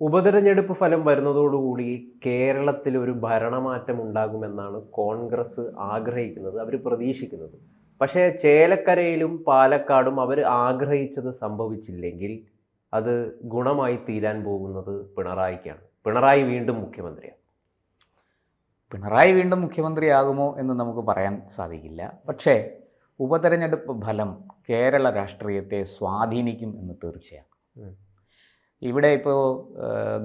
ഉപതെരഞ്ഞെടുപ്പ് ഫലം വരുന്നതോടുകൂടി കേരളത്തിൽ ഒരു ഭരണമാറ്റം ഉണ്ടാകുമെന്നാണ് കോൺഗ്രസ് ആഗ്രഹിക്കുന്നത് അവർ പ്രതീക്ഷിക്കുന്നത്. പക്ഷേ ചേലക്കരയിലും പാലക്കാടും അവർ ആഗ്രഹിച്ചത് സംഭവിച്ചില്ലെങ്കിൽ അത് ഗുണമായി തീരാൻ പോകുന്നത് പിണറായിക്കാണ്. പിണറായി വീണ്ടും മുഖ്യമന്ത്രിയാണ്. പിണറായി വീണ്ടും മുഖ്യമന്ത്രിയാകുമോ എന്ന് നമുക്ക് പറയാൻ സാധിക്കില്ല. പക്ഷേ ഉപതെരഞ്ഞെടുപ്പ് ഫലം കേരള രാഷ്ട്രീയത്തെ സ്വാധീനിക്കും എന്ന് തീർച്ചയാണ്. ഇവിടെ ഇപ്പോൾ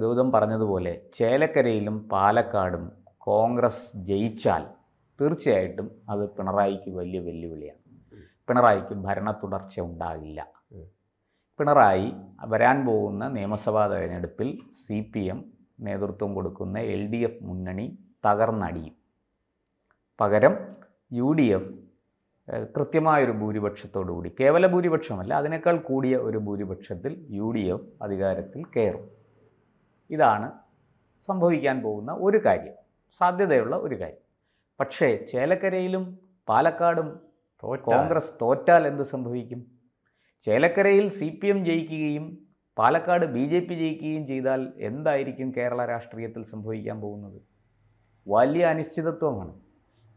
ഗൗതം പറഞ്ഞതുപോലെ ചേലക്കരയിലും പാലക്കാടും കോൺഗ്രസ് ജയിച്ചാൽ തീർച്ചയായിട്ടും അത് പിണറായിക്ക് വലിയ വെല്ലുവിളിയാണ്. പിണറായിക്ക് ഭരണ തുടർച്ച ഉണ്ടാകില്ല പിണറായി വരാൻ പോകുന്ന നിയമസഭാ തെരഞ്ഞെടുപ്പിൽ സി പി എം നേതൃത്വം കൊടുക്കുന്ന എൽ ഡി എഫ് മുന്നണി തകർന്നടിയും. പകരം യു ഡി എഫ് കൃത്യമായൊരു ഭൂരിപക്ഷത്തോടുകൂടി. കേവല ഭൂരിപക്ഷമല്ല അതിനേക്കാൾ കൂടിയ ഒരു ഭൂരിപക്ഷത്തിൽ യു ഡി എഫ് അധികാരത്തിൽ കയറും. ഇതാണ് സംഭവിക്കാൻ പോകുന്ന ഒരു കാര്യം സാധ്യതയുള്ള ഒരു കാര്യം. പക്ഷേ ചേലക്കരയിലും പാലക്കാടും കോൺഗ്രസ് തോറ്റാൽ എന്ത് സംഭവിക്കും? ചേലക്കരയിൽ സി പി എം ജയിക്കുകയും പാലക്കാട് ബി ജെ പി ജയിക്കുകയും ചെയ്താൽ എന്തായിരിക്കും കേരള രാഷ്ട്രീയത്തിൽ സംഭവിക്കാൻ പോകുന്നത്? വലിയ അനിശ്ചിതത്വമാണ്.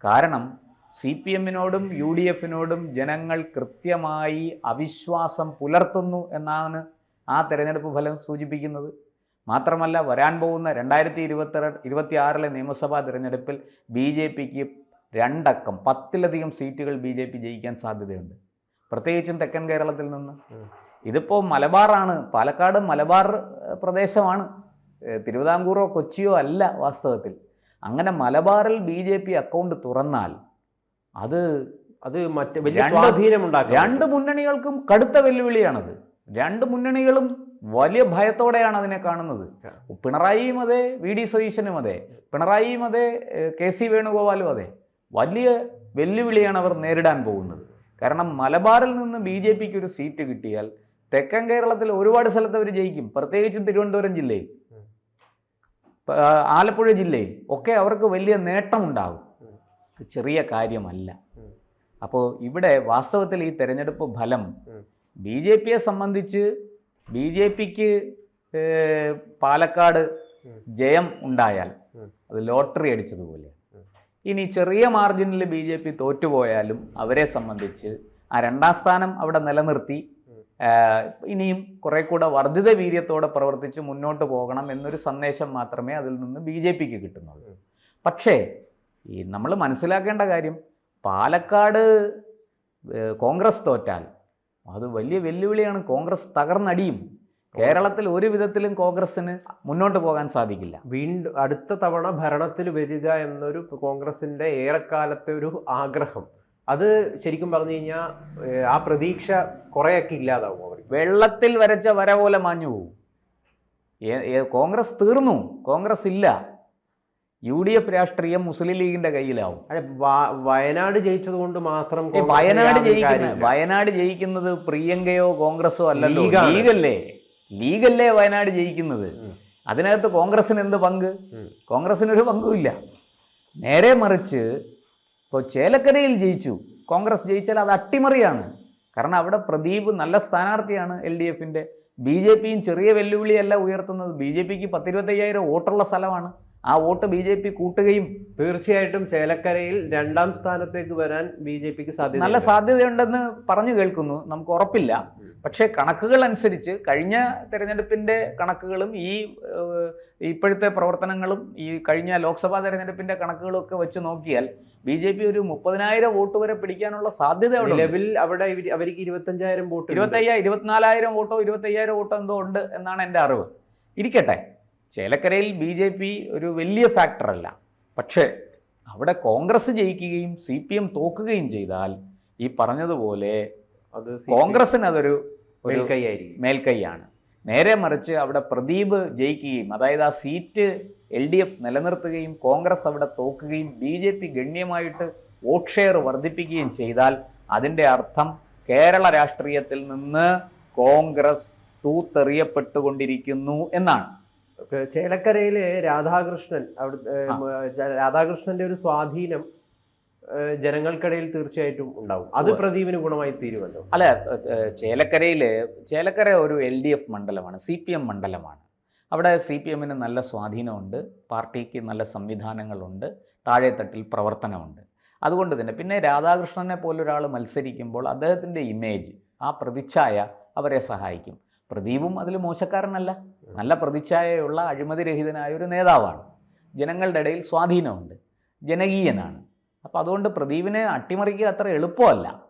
കാരണം സി പി എമ്മിനോടും യു ഡി എഫിനോടും ജനങ്ങൾ കൃത്യമായി അവിശ്വാസം പുലർത്തുന്നു എന്നാണ് ആ തെരഞ്ഞെടുപ്പ് ഫലം സൂചിപ്പിക്കുന്നത്. മാത്രമല്ല വരാൻ പോകുന്ന രണ്ടായിരത്തി ഇരുപത്തി ഇരുപത്തി ആറിലെ നിയമസഭാ തിരഞ്ഞെടുപ്പിൽ ബി ജെ പിക്ക് രണ്ടക്കം പത്തിലധികം സീറ്റുകൾ ബി ജെ പി ജയിക്കാൻ സാധ്യതയുണ്ട്. പ്രത്യേകിച്ചും തെക്കൻ കേരളത്തിൽ നിന്ന്. ഇതിപ്പോൾ മലബാറാണ് പാലക്കാട് മലബാർ പ്രദേശമാണ്. തിരുവിതാംകൂറോ കൊച്ചിയോ അല്ല വാസ്തവത്തിൽ. അങ്ങനെ മലബാറിൽ ബി ജെ പി അക്കൗണ്ട് തുറന്നാൽ അത് അത് മറ്റ് വലിയ സ്വാധീനമുണ്ടാക്കും സ്വാധീനം ഉണ്ടാക്കും രണ്ട് മുന്നണികൾക്കും കടുത്ത വെല്ലുവിളിയാണത്. രണ്ട് മുന്നണികളും വലിയ ഭയത്തോടെയാണ് അതിനെ കാണുന്നത്. പിണറായിയും അതെ വി ഡി സതീശനും അതെ പിണറായിയും അതെ കെ സി വേണുഗോപാലും അതെ. വലിയ വെല്ലുവിളിയാണ് അവർ നേരിടാൻ പോകുന്നത്. കാരണം മലബാറിൽ നിന്ന് ബി ജെ പിക്ക് ഒരു സീറ്റ് കിട്ടിയാൽ തെക്കൻ കേരളത്തിൽ ഒരുപാട് സ്ഥലത്ത് അവർ ജയിക്കും. പ്രത്യേകിച്ചും തിരുവനന്തപുരം ജില്ലയിൽ ആലപ്പുഴ ജില്ലയിൽ ഒക്കെ അവർക്ക് വലിയ നേട്ടമുണ്ടാകും. ചെറിയ കാര്യമല്ല. അപ്പോൾ ഇവിടെ വാസ്തവത്തിൽ ഈ തെരഞ്ഞെടുപ്പ് ഫലം. ബി ജെ പിയെ സംബന്ധിച്ച് ബി ജെ പിക്ക് പാലക്കാട്. ജയം ഉണ്ടായാൽ അത് ലോട്ടറി അടിച്ചതുപോലെ. ഇനി ചെറിയ മാർജിനിൽ ബി ജെ പി തോറ്റുപോയാലും അവരെ സംബന്ധിച്ച് ആ രണ്ടാം സ്ഥാനം അവിടെ നിലനിർത്തി ഇനിയും കുറെ കൂടെ വർദ്ധിത വീര്യത്തോടെ പ്രവർത്തിച്ച് മുന്നോട്ട് പോകണം എന്നൊരു സന്ദേശം മാത്രമേ അതിൽ നിന്ന് ബി ജെ പിക്ക് കിട്ടുന്നുള്ളൂ. പക്ഷേ ഈ നമ്മൾ മനസ്സിലാക്കേണ്ട കാര്യം പാലക്കാട് കോൺഗ്രസ് തോറ്റാൽ അത് വലിയ വെല്ലുവിളിയാണ്. കോൺഗ്രസ് തകർന്നടിയും കേരളത്തിൽ ഒരു വിധത്തിലും കോൺഗ്രസിന് മുന്നോട്ട് പോകാൻ സാധിക്കില്ല. വീണ്ടും അടുത്ത തവണ ഭരണത്തിൽ വരിക എന്നൊരു കോൺഗ്രസിന്റെ ഏറെക്കാലത്തെ ഒരു ആഗ്രഹം. അത് ശരിക്കും പറഞ്ഞു കഴിഞ്ഞാൽ ആ പ്രതീക്ഷ കുറേയൊക്കെ ഇല്ലാതാവും അവർ വെള്ളത്തിൽ വരച്ച വര പോലെ മാഞ്ഞു പോകും കോൺഗ്രസ് തീർന്നു. കോൺഗ്രസ് ഇല്ല. യു ഡി എഫ് രാഷ്ട്രീയം മുസ്ലിം ലീഗിന്റെ കയ്യിലാവും. വയനാട് ജയിച്ചത് കൊണ്ട് മാത്രം വയനാട് ജയിക്കുന്നത് ജയിക്കുന്ന വയനാട് ജയിക്കുന്നത് പ്രിയങ്കയോ കോൺഗ്രസോ അല്ലല്ലോ. ലീഗല്ലേ? ലീഗല്ലേ വയനാട് ജയിക്കുന്നത്? അതിനകത്ത് കോൺഗ്രസിന് എന്ത് പങ്ക്. കോൺഗ്രസിനൊരു പങ്കുമില്ല. നേരെ മറിച്ച് ഇപ്പോൾ ചേലക്കരയിൽ ജയിച്ചു. കോൺഗ്രസ് ജയിച്ചാൽ അത് അട്ടിമറിയാണ്. കാരണം അവിടെ പ്രദീപ് നല്ല സ്ഥാനാർത്ഥിയാണ് എൽ ഡി എഫിന്റെ ബി ജെ പിയും ചെറിയ വെല്ലുവിളിയല്ല ഉയർത്തുന്നത്. ബി ജെ പിക്ക് പത്തിരുപത്തയ്യായിരം വോട്ടുള്ള സ്ഥലമാണ്. ആ വോട്ട് ബി ജെ പി കൂട്ടുകയും തീർച്ചയായിട്ടും ചേലക്കരയിൽ രണ്ടാം സ്ഥാനത്തേക്ക് വരാൻ ബി ജെ പിക്ക് സാധ്യത നല്ല സാധ്യതയുണ്ടെന്ന് പറഞ്ഞു കേൾക്കുന്നു. നമുക്ക് ഉറപ്പില്ല. പക്ഷേ കണക്കുകൾ അനുസരിച്ച് കഴിഞ്ഞ തെരഞ്ഞെടുപ്പിന്റെ കണക്കുകളും ഈ ഇപ്പോഴത്തെ പ്രവർത്തനങ്ങളും ഈ കഴിഞ്ഞ ലോക്സഭാ തെരഞ്ഞെടുപ്പിന്റെ കണക്കുകളും ഒക്കെ വെച്ച് നോക്കിയാൽ ബി ജെ പി ഒരു മുപ്പതിനായിരം വോട്ട് വരെ പിടിക്കാനുള്ള സാധ്യത നിലവിൽ അവിടെ അവർക്ക് ഇരുപത്തഞ്ചായിരം വോട്ട്. ഇരുപത്തയ്യായിരം ഇരുപത്തിനാലായിരം വോട്ടോ ഇരുപത്തയ്യായിരം വോട്ടോ എന്തോ ഉണ്ട് എന്നാണ് എന്റെ അറിവ്. ഇരിക്കട്ടെ. ചേലക്കരയിൽ ബി ജെ പി ഒരു വലിയ ഫാക്ടറല്ല പക്ഷേ അവിടെ കോൺഗ്രസ് ജയിക്കുകയും സി പി എം തോക്കുകയും ചെയ്താൽ ഈ പറഞ്ഞതുപോലെ അത് കോൺഗ്രസിന് അതൊരു മേൽക്കൈയാണ്. നേരെ മറിച്ച് അവിടെ പ്രദീപ് ജയിക്കുകയും അതായത് ആ സീറ്റ് എൽ ഡി എഫ് നിലനിർത്തുകയും കോൺഗ്രസ് അവിടെ തോക്കുകയും ബി ജെ പി ഗണ്യമായിട്ട് വോട്ട് ഷെയർ വർദ്ധിപ്പിക്കുകയും ചെയ്താൽ അതിന്റെ അർത്ഥം കേരള രാഷ്ട്രീയത്തിൽ നിന്ന് കോൺഗ്രസ് തൂത്തെറിയപ്പെട്ടുകൊണ്ടിരിക്കുന്നു എന്നാണ്. ചേലക്കരയിൽ രാധാകൃഷ്ണൻ അവിടെ രാധാകൃഷ്ണന്റെ ഒരു സ്വാധീനം ജനങ്ങൾക്കിടയിൽ തീർച്ചയായിട്ടും ഉണ്ടാവും. അത് പ്രദീപിന് ഗുണമായി തീരുമല്ലോ? അല്ല ചേലക്കരയിൽ ചേലക്കര ഒരു എൽ ഡി എഫ് മണ്ഡലമാണ് സി പി എം മണ്ഡലമാണ്. അവിടെ സി പി എമ്മിന് നല്ല സ്വാധീനമുണ്ട് പാർട്ടിക്ക് നല്ല സംവിധാനങ്ങളുണ്ട് താഴെത്തട്ടിൽ പ്രവർത്തനമുണ്ട്. അതുകൊണ്ട് തന്നെ പിന്നെ രാധാകൃഷ്ണനെ പോലൊരാൾ മത്സരിക്കുമ്പോൾ അദ്ദേഹത്തിന്റെ ഇമേജ് ആ പ്രതിച്ഛായ അവരെ സഹായിക്കും. പ്രദീപും അതിൽ മോശക്കാരനല്ല. നല്ല പ്രതിച്ഛായയുള്ള അഴിമതിരഹിതനായ ഒരു നേതാവാണ്. ജനങ്ങളുടെ ഇടയിൽ സ്വാധീനമുണ്ട്. ജനകീയനാണ്. അപ്പോൾ അതുകൊണ്ട് പ്രദീപിനെ അട്ടിമറിക്കുക അത്ര എളുപ്പമല്ല.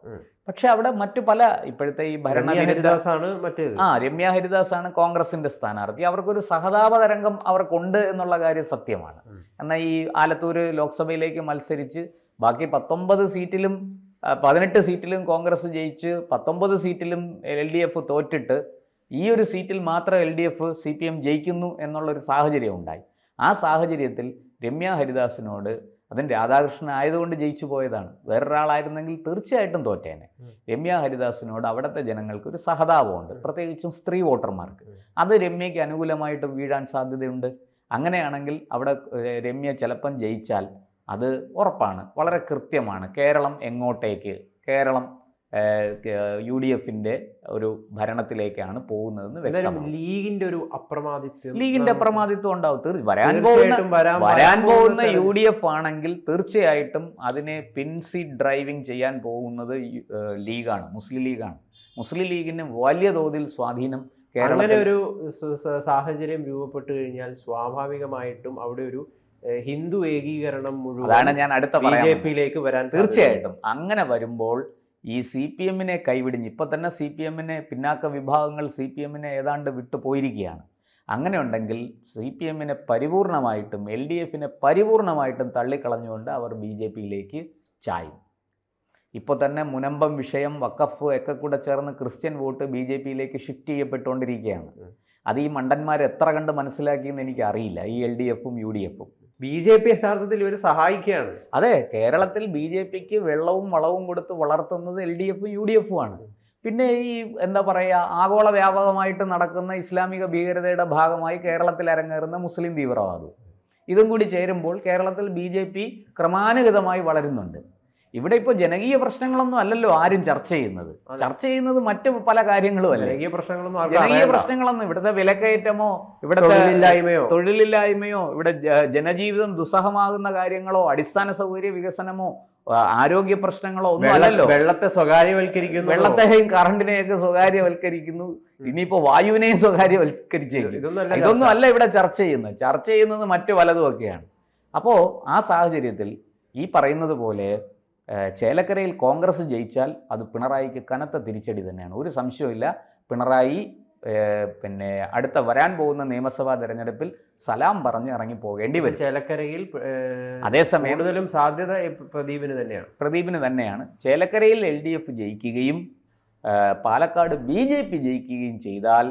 പക്ഷേ അവിടെ മറ്റു പല ഇപ്പോഴത്തെ ഈ ഭരണ ഹരിദാസാണ് മറ്റേത്. ആ രമ്യ ഹരിദാസാണ് കോൺഗ്രസിന്റെ സ്ഥാനാർത്ഥി. അവർക്കൊരു സഹതാപ തരംഗം അവർക്കുണ്ട് എന്നുള്ള കാര്യം സത്യമാണ്. എന്നാൽ ഈ ആലത്തൂർ ലോക്സഭയിലേക്ക് മത്സരിച്ച് ബാക്കി പത്തൊമ്പത് സീറ്റിലും പതിനെട്ട് സീറ്റിലും കോൺഗ്രസ് ജയിച്ച് പത്തൊമ്പത് സീറ്റിലും എൽ ഡി എഫ് തോറ്റിട്ട് ഈ ഒരു സീറ്റിൽ മാത്രം L D F C P M ജയിക്കുന്നു എന്നുള്ളൊരു സാഹചര്യം ഉണ്ടായി. ആ സാഹചര്യത്തിൽ രമ്യ ഹരിദാസിനോട് അതും രാധാകൃഷ്ണൻ ആയതുകൊണ്ട് ജയിച്ചു പോയതാണ്. വേറൊരാളായിരുന്നെങ്കിൽ തീർച്ചയായിട്ടും തോറ്റേനെ. രമ്യ ഹരിദാസിനോട് അവിടുത്തെ ജനങ്ങൾക്ക് ഒരു സഹതാപമുണ്ട്. പ്രത്യേകിച്ചും സ്ത്രീ വോട്ടർമാർക്ക്. അത് രമ്യയ്ക്ക് അനുകൂലമായിട്ട് വീഴാൻ സാധ്യതയുണ്ട്. അങ്ങനെയാണെങ്കിൽ അവിടെ രമ്യ ചിലപ്പം ജയിച്ചാൽ അത് ഉറപ്പാണ്. വളരെ കൃത്യമാണ്. കേരളം എങ്ങോട്ടേക്ക്? കേരളം യു ഡി എഫിന്റെ ഒരു ഭരണത്തിലേക്കാണ് പോകുന്നതെന്ന് വ്യക്തമാണ് ലീഗിന്റെ ഒരു അപ്രമാദിത്വം ലീഗിന്റെ അപ്രമാദിത്വം ഉണ്ടാവും. വരാൻ പോകുന്ന വരാൻ പോകുന്ന യു ഡി എഫ് ആണെങ്കിൽ തീർച്ചയായിട്ടും അതിനെ പിൻസി ഡ്രൈവിംഗ് ചെയ്യാൻ പോകുന്നത് ലീഗാണ് മുസ്ലിം ലീഗാണ്. മുസ്ലിം ലീഗിന് വലിയ തോതിൽ സ്വാധീനം അങ്ങനെ ഒരു സാഹചര്യം രൂപപ്പെട്ടു കഴിഞ്ഞാൽ സ്വാഭാവികമായിട്ടും അവിടെ ഒരു ഹിന്ദു ഏകീകരണം മുഴുവൻ അതാണ് ഞാൻ അടുത്ത ബി ജെ പിയിലേക്ക് വരാൻ തീർച്ചയായിട്ടും. അങ്ങനെ വരുമ്പോൾ ഈ സി പി എമ്മിനെ കൈവിടിഞ്ഞ് ഇപ്പം തന്നെ സി പി എമ്മിനെ പിന്നാക്ക വിഭാഗങ്ങൾ സി പി എമ്മിനെ ഏതാണ്ട് വിട്ടു പോയിരിക്കുകയാണ്. അങ്ങനെയുണ്ടെങ്കിൽ സി പി എമ്മിനെ പരിപൂർണമായിട്ടും എൽ ഡി എഫിനെ പരിപൂർണമായിട്ടും തള്ളിക്കളഞ്ഞുകൊണ്ട് അവർ ബി ജെ പിയിലേക്ക് ചായും. ഇപ്പോൾ തന്നെ മുനമ്പം വിഷയം വക്കഫ് ഒക്കെ കൂടെ ചേർന്ന് ക്രിസ്ത്യൻ വോട്ട് ബി ജെ പിയിലേക്ക് ഷിഫ്റ്റ് ചെയ്യപ്പെട്ടുകൊണ്ടിരിക്കുകയാണ്. അത് ഈ മണ്ടന്മാർ എത്ര കണ്ട് മനസ്സിലാക്കിയെന്ന് എനിക്കറിയില്ല ഈ എൽ ഡി എഫും യു ഡി എഫും. ബി ജെ പി യഥാർത്ഥത്തിൽ ഇവർ സഹായിക്കുകയാണ്. അതെ കേരളത്തിൽ ബി ജെ പിക്ക് വെള്ളവും വളവും കൊടുത്ത് വളർത്തുന്നത് എൽ ഡി എഫും യു ഡി എഫും ആണ്. പിന്നെ ഈ എന്താ പറയുക ആഗോള വ്യാപകമായിട്ട് നടക്കുന്ന ഇസ്ലാമിക ഭീകരതയുടെ ഭാഗമായി കേരളത്തിൽ അരങ്ങേറുന്ന മുസ്ലിം തീവ്രവാദവും ഇതും കൂടി ചേരുമ്പോൾ കേരളത്തിൽ ബി ക്രമാനുഗതമായി വളരുന്നുണ്ട്. ഇവിടെ ഇപ്പോൾ ജനകീയ പ്രശ്നങ്ങളൊന്നും അല്ലല്ലോ ആരും ചർച്ച ചെയ്യുന്നത്. ചർച്ച ചെയ്യുന്നത് മറ്റു പല കാര്യങ്ങളും അല്ല? ജനകീയ പ്രശ്നങ്ങളൊന്നും ജനകീയ. പ്രശ്നങ്ങളൊന്നും ഇവിടുത്തെ വിലക്കയറ്റമോ ഇവിടുത്തെ തൊഴിലില്ലായ്മയോ? ഇവിടെ ജനജീവിതം ദുസ്സഹമാകുന്ന കാര്യങ്ങളോ അടിസ്ഥാന സൗകര്യ വികസനമോ ആരോഗ്യ പ്രശ്നങ്ങളോ ഒന്നും അല്ലല്ലോ. വെള്ളത്തെ സ്വകാര്യവൽക്കരിക്കുന്നു. വെള്ളത്തെയും കറണ്ടിനെയൊക്കെ സ്വകാര്യവൽക്കരിക്കുന്നു. ഇനിയിപ്പോ വായുവിനെയും സ്വകാര്യവൽക്കരിച്ചേക്കും. ഇതൊന്നും അല്ല ഇവിടെ ചർച്ച ചെയ്യുന്നത്. ചർച്ച ചെയ്യുന്നത് മറ്റു പലതുമൊക്കെയാണ് അപ്പോൾ ആ സാഹചര്യത്തിൽ ഈ പറയുന്നത് പോലെ ചേലക്കരയിൽ കോൺഗ്രസ് ജയിച്ചാൽ അത് പിണറായിക്ക് കനത്ത തിരിച്ചടി തന്നെയാണ്. ഒരു സംശയവുമില്ല. പിണറായി പിന്നെ അടുത്ത വരാൻ പോകുന്ന നിയമസഭാ തെരഞ്ഞെടുപ്പിൽ സലാം പറഞ്ഞ് ഇറങ്ങി പോകേണ്ടി വരും. ചേലക്കരയിൽ അതേസമയം കൂടുതലും സാധ്യത പ്രദീപിന് തന്നെയാണ്. പ്രദീപിന് തന്നെയാണ്. ചേലക്കരയിൽ എൽ ഡി എഫ് ജയിക്കുകയും പാലക്കാട് ബി ജെ പി ജയിക്കുകയും ചെയ്താൽ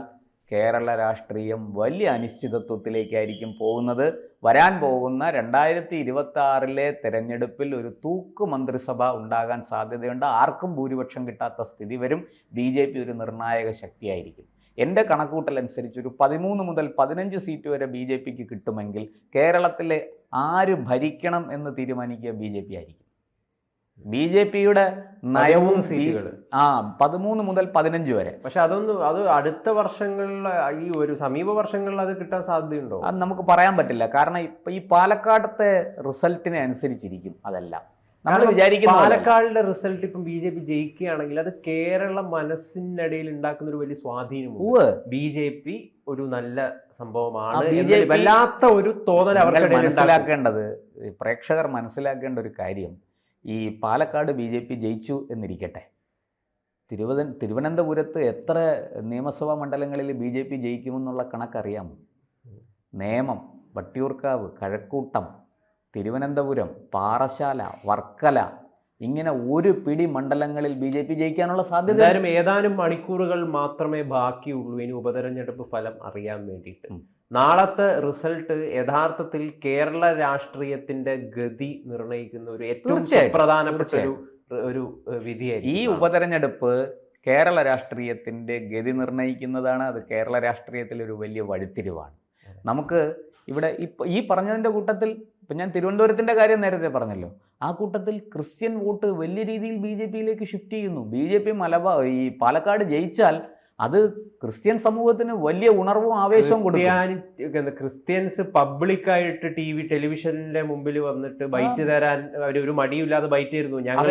കേരള രാഷ്ട്രീയം വലിയ അനിശ്ചിതത്വത്തിലേക്കായിരിക്കും പോകുന്നത്. വരാൻ പോകുന്ന രണ്ടായിരത്തി ഇരുപത്തി ആറിലെ തെരഞ്ഞെടുപ്പിൽ ഒരു തൂക്ക് മന്ത്രിസഭ ഉണ്ടാകാൻ സാധ്യതയുണ്ട്. ആർക്കും ഭൂരിപക്ഷം കിട്ടാത്ത സ്ഥിതി വരും. ബി ജെ പി ഒരു നിർണായക ശക്തിയായിരിക്കും. എന്റെ കണക്കൂട്ടലനുസരിച്ച് ഒരു പതിമൂന്ന് മുതൽ പതിനഞ്ച് സീറ്റ് വരെ ബി ജെ പിക്ക് കിട്ടുമെങ്കിൽ കേരളത്തിലെ ആര് ഭരിക്കണം എന്ന് തീരുമാനിക്കുക ബി ജെ പി ആയിരിക്കും. ബി ജെ പിയുടെ നയവും സീറ്റുകൾ ആ പതിമൂന്ന് മുതൽ പതിനഞ്ച് വരെ. പക്ഷെ അതൊന്നും അത് അടുത്ത വർഷങ്ങളിൽ ഈ ഒരു സമീപ വർഷങ്ങളിൽ അത് കിട്ടാൻ സാധ്യതയുണ്ടോ? അത് നമുക്ക് പറയാൻ പറ്റില്ല. കാരണം ഇപ്പൊ ഈ പാലക്കാടത്തെ റിസൾട്ടിനെ അനുസരിച്ചിരിക്കും അതെല്ലാം. നമ്മൾ വിചാരിക്കുന്നത് വിചാരിക്കുന്ന പാലക്കാടിന്റെ റിസൾട്ട് ഇപ്പം ബി ജെ പി ജയിക്കുകയാണെങ്കിൽ അത് കേരള മനസ്സിനിടയിൽ ഉണ്ടാക്കുന്ന ഒരു വലിയ സ്വാധീനം. ബി ജെ പി ഒരു നല്ല സംഭവമാണ് വല്ലാത്ത ഒരു തോന്നൽ അവർ മനസ്സിലാക്കേണ്ടത് പ്രേക്ഷകർ മനസ്സിലാക്കേണ്ട ഒരു കാര്യം ഈ പാലക്കാട് ബി ജെ പി ജയിച്ചു എന്നിരിക്കട്ടെ. തിരുവന തിരുവനന്തപുരത്ത് എത്ര നിയമസഭാ മണ്ഡലങ്ങളിൽ ബി ജെ പി ജയിക്കുമെന്നുള്ള കണക്കറിയാമോ? നേമം വട്ടിയൂർക്കാവ് കഴക്കൂട്ടം തിരുവനന്തപുരം പാറശാല വർക്കല ഇങ്ങനെ ഒരു പിടി മണ്ഡലങ്ങളിൽ ബി ജെ പി ജയിക്കാനുള്ള സാധ്യത എന്തായാലും ഏതാനും മണിക്കൂറുകൾ മാത്രമേ ബാക്കിയുള്ളൂ. ഇനി ഉപതെരഞ്ഞെടുപ്പ് ഫലം അറിയാൻ വേണ്ടിയിട്ട്. നാളത്തെ റിസൾട്ട് യഥാർത്ഥത്തിൽ കേരള രാഷ്ട്രീയത്തിന്റെ ഗതി നിർണയിക്കുന്ന ഒരു ഏറ്റവും പ്രധാനപ്പെട്ട ഒരു ഒരു ഏഹ്, ഈ വിധിയായിരിക്കും ഉപതെരഞ്ഞെടുപ്പ് കേരള രാഷ്ട്രീയത്തിന്റെ ഗതി നിർണയിക്കുന്നതാണ് അത് കേരള രാഷ്ട്രീയത്തിൽ ഒരു വലിയ വഴിത്തിരിവാണ്. നമുക്ക് ഇവിടെ ഇപ്പം ഈ പറഞ്ഞതിന്റെ കൂട്ടത്തിൽ ഇപ്പം ഞാൻ തിരുവനന്തപുരത്തിന്റെ കാര്യം നേരത്തെ പറഞ്ഞല്ലോ. ആ കൂട്ടത്തിൽ ക്രിസ്ത്യൻ വോട്ട് വലിയ രീതിയിൽ ബി ജെ പിയിലേക്ക് ഷിഫ്റ്റ് ചെയ്യുന്നു. ബി ജെ പി മലബാർ ഈ പാലക്കാട് ജയിച്ചാൽ അത് ക്രിസ്ത്യൻ സമൂഹത്തിന് വലിയ ഉണർവും ആവേശവും കൊടുക്കും. ക്രിസ്ത്യൻസ് പബ്ലിക്കായിട്ട് ടി വി ടെലിവിഷനിലെ മുമ്പിൽ വന്നിട്ട് ബൈറ്റ് തരാൻ അവർ ഒരു മടിയില്ലാതെ ബൈറ്റ് ആയിരുന്നു ഞങ്ങൾ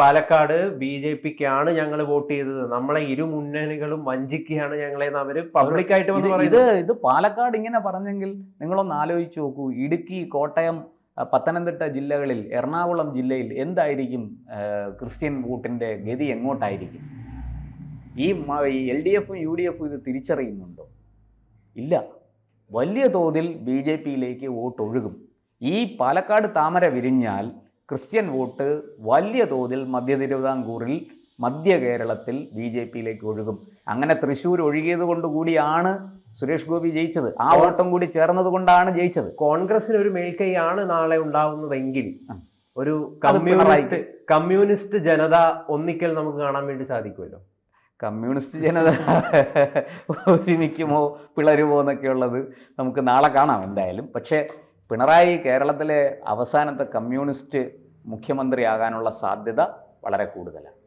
പാലക്കാട് ബി ജെ പിക്കാണ് ഞങ്ങൾ വോട്ട് ചെയ്തത്. നമ്മളെ ഇരു മുന്നണികളും വഞ്ചിക്കുകയാണ് ഞങ്ങളെ അവർ പബ്ലിക്കായിട്ട് ഇത് ഇത് പാലക്കാട് ഇങ്ങനെ പറഞ്ഞെങ്കിൽ നിങ്ങളൊന്ന് ആലോചിച്ച് നോക്കൂ. ഇടുക്കി കോട്ടയം പത്തനംതിട്ട ജില്ലകളിൽ എറണാകുളം ജില്ലയിൽ എന്തായിരിക്കും ക്രിസ്ത്യൻ വോട്ടിന്റെ ഗതി എങ്ങോട്ടായിരിക്കും? ഈ എൽ ഡി എഫും യു ഡി എഫും ഇത് തിരിച്ചറിയുന്നുണ്ടോ? ഇല്ല. വലിയ തോതിൽ ബി ജെ പിയിലേക്ക് വോട്ട് ഒഴുകും ഈ പാലക്കാട് താമര വിരിഞ്ഞാൽ ക്രിസ്ത്യൻ വോട്ട് വലിയ തോതിൽ മധ്യ തിരുവിതാംകൂറിൽ മധ്യ കേരളത്തിൽ ബി ജെ പിയിലേക്ക് ഒഴുകും. അങ്ങനെ തൃശ്ശൂർ ഒഴുകിയത് കൊണ്ട് കൂടിയാണ് സുരേഷ് ഗോപി ജയിച്ചത്. ആ വോട്ടം കൂടി ചേർന്നത് കൊണ്ടാണ് ജയിച്ചത്. കോൺഗ്രസിന് ഒരു മേൽക്കൈയാണ് നാളെ ഉണ്ടാവുന്നതെങ്കിൽ ഒരു കമ്മ്യൂണിസ്റ്റ് കമ്മ്യൂണിസ്റ്റ് ജനത ഒന്നിക്കൽ നമുക്ക് കാണാൻ വേണ്ടി സാധിക്കുമല്ലോ. കമ്മ്യൂണിസ്റ്റ് ജനത ഒരുമിക്കുമോ പിളരുമോ എന്നൊക്കെയുള്ളത് നമുക്ക് നാളെ കാണാം എന്തായാലും. പക്ഷേ പിണറായി കേരളത്തിലെ അവസാനത്തെ കമ്മ്യൂണിസ്റ്റ് മുഖ്യമന്ത്രിയാകാനുള്ള സാധ്യത വളരെ കൂടുതലാണ്.